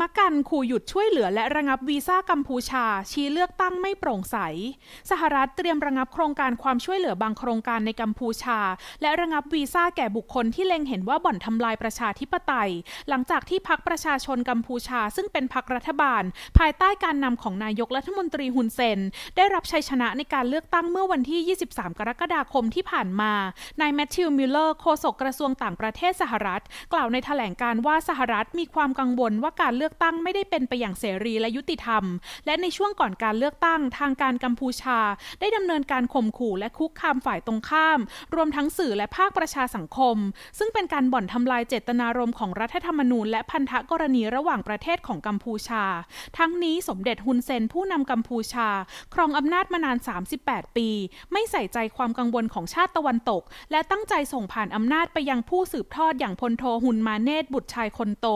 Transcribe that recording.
มักกันขู่หยุดช่วยเหลือและระงับวีซ่ากัมพูชา ชี้เลือกตั้งไม่โปร่งใส สหรัฐเตรียมระงับโครงการความช่วยเหลือบางโครงการในกัมพูชา และระงับวีซ่าแก่บุคคลที่เล็งเห็นว่าบ่อนทำลายประชาธิปไตย หลังจากที่พักประชาชนกัมพูชา ซึ่งเป็นพักรัฐบาล ภายใต้การนำของนายกรัฐมนตรีฮุนเซน ได้รับชัยชนะในการเลือกตั้งเมื่อวันที่ 23 กรกฎาคมที่ผ่านมานายแมทธิวมิลเลอร์โฆษกกระทรวงต่างประเทศสหรัฐ กล่าวในแถลงการ์ว่าสหรัฐมีความกังวลว่าการเลือกือกตั้งไม่ได้เป็นไปอย่างเสรีและยุติธรรม และในช่วงก่อนการเลือกตั้งทางการกัมพูชา ได้ดำเนินการข่มขู่และคุกคามฝ่ายตรงข้าม รวมทั้งสื่อและภาคประชาสังคม ซึ่งเป็นการบ่อนทำลายเจตนารมณ์ของรัฐธรรมนูญ และพันธกรณีระหว่างประเทศของกัมพูชา ทั้งนี้สมเด็จฮุนเซนผู้นำกัมพูชา ครองอำนาจมานาน 38 ปี ไม่ใส่ใจความกังวลของชาติตะวันตก และตั้งใจส่งผ่านอำนาจไปยังผู้สืบทอดอย่างพลโทฮุนมาเนตบุตรชายคนโต